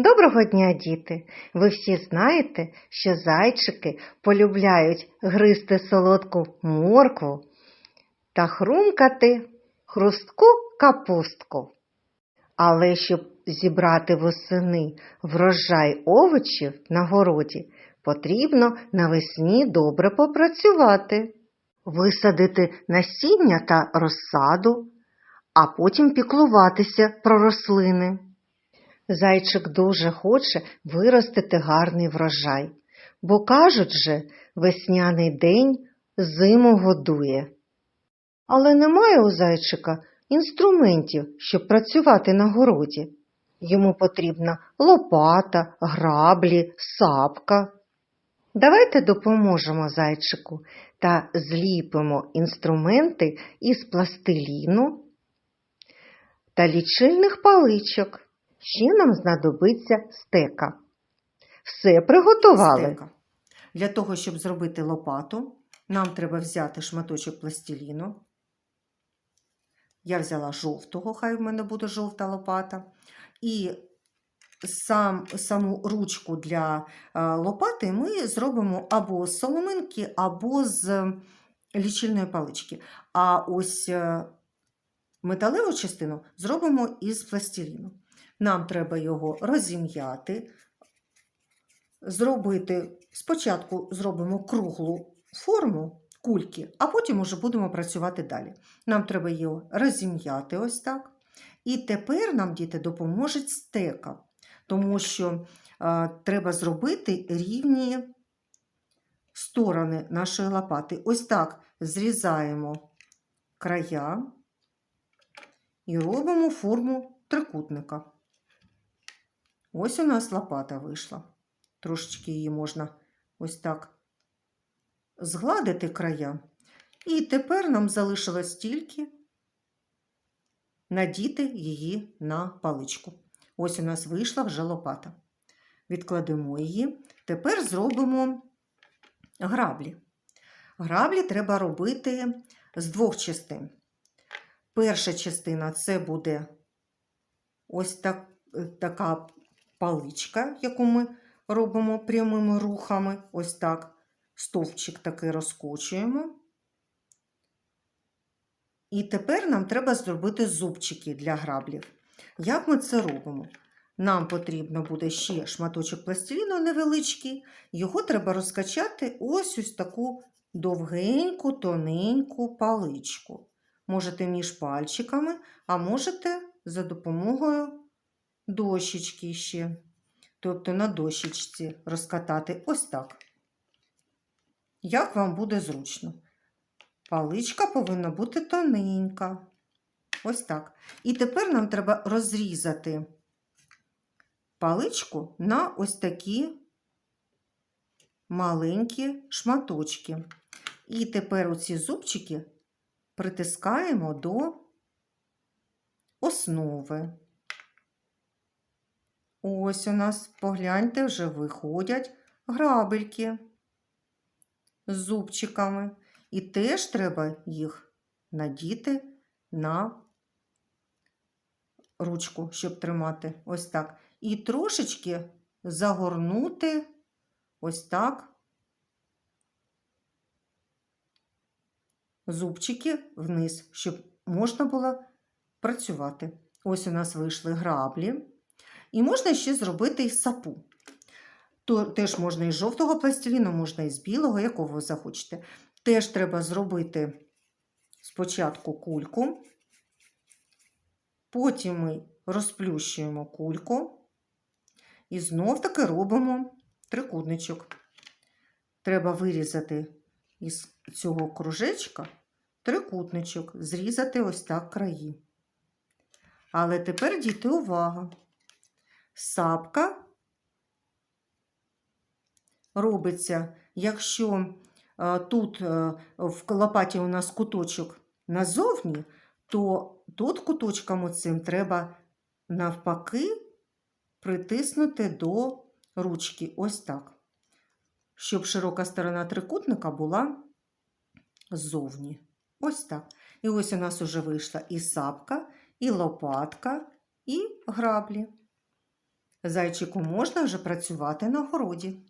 Доброго дня, діти! Ви всі знаєте, що зайчики полюбляють гризти солодку моркву та хрумкати хрустку капустку. Але щоб зібрати восени врожай овочів на городі, потрібно навесні добре попрацювати, висадити насіння та розсаду, а потім піклуватися про рослини. Зайчик дуже хоче виростити гарний врожай, бо кажуть же, весняний день зиму годує. Але немає у зайчика інструментів, щоб працювати на городі. Йому потрібна лопата, граблі, сапка. Давайте допоможемо зайчику та зліпимо інструменти із пластиліну та лічильних паличок. Ще нам знадобиться стека. Все приготували. Стека. Для того, щоб зробити лопату, нам треба взяти шматочок пластиліну. Я взяла жовтого, хай в мене буде жовта лопата. І сам, саму ручку для е, лопати ми зробимо або з соломинки, або з лічильної палички. А ось е, металеву частину зробимо із пластиліну. Нам треба його розім'яти, зробити, спочатку зробимо круглу форму кульки, а потім уже будемо працювати далі. Нам треба його розім'яти ось так. І тепер нам діти допоможуть стека, тому що е, треба зробити рівні сторони нашої лопати. Ось так зрізаємо края і робимо форму трикутника. Ось у нас лопата вийшла. Трошечки її можна ось так згладити края. І тепер нам залишилось тільки надіти її на паличку. Ось у нас вийшла вже лопата. Відкладемо її. Тепер зробимо граблі. Граблі треба робити з двох частин. Перша частина це буде ось так, така паличка, яку ми робимо прямими рухами. Ось так. Стовпчик такий розкочуємо. І тепер нам треба зробити зубчики для граблів. Як ми це робимо? Нам потрібно буде ще шматочок пластиліну невеличкий. Його треба розкачати ось ось таку довгеньку, тоненьку паличку. Можете між пальчиками, а можете за допомогою дощечки ще. Тобто на дощечці розкатати ось так. Як вам буде зручно? Паличка повинна бути тоненька. Ось так. І тепер нам треба розрізати паличку на ось такі маленькі шматочки. І тепер оці зубчики притискаємо до основи. Ось у нас, погляньте, вже виходять грабельки з зубчиками. І теж треба їх надіти на ручку, щоб тримати ось так. І трошечки загорнути ось так зубчики вниз, щоб можна було працювати. Ось у нас вийшли граблі. І можна ще зробити сапу. Теж можна із жовтого пластиліну, можна із білого, якого ви захочете. Теж треба зробити спочатку кульку, потім ми розплющуємо кульку і знов таки робимо трикутничок. Треба вирізати із цього кружечка трикутничок, зрізати ось так краї. Але тепер діти увага. Сапка робиться, якщо е, тут е, в лопаті у нас куточок назовні, то тут куточком оцим треба навпаки притиснути до ручки ось так, щоб широка сторона трикутника була ззовні. Ось так. І ось у нас уже вийшла і сапка, і лопатка, і граблі. Зайчику можна вже працювати на городі.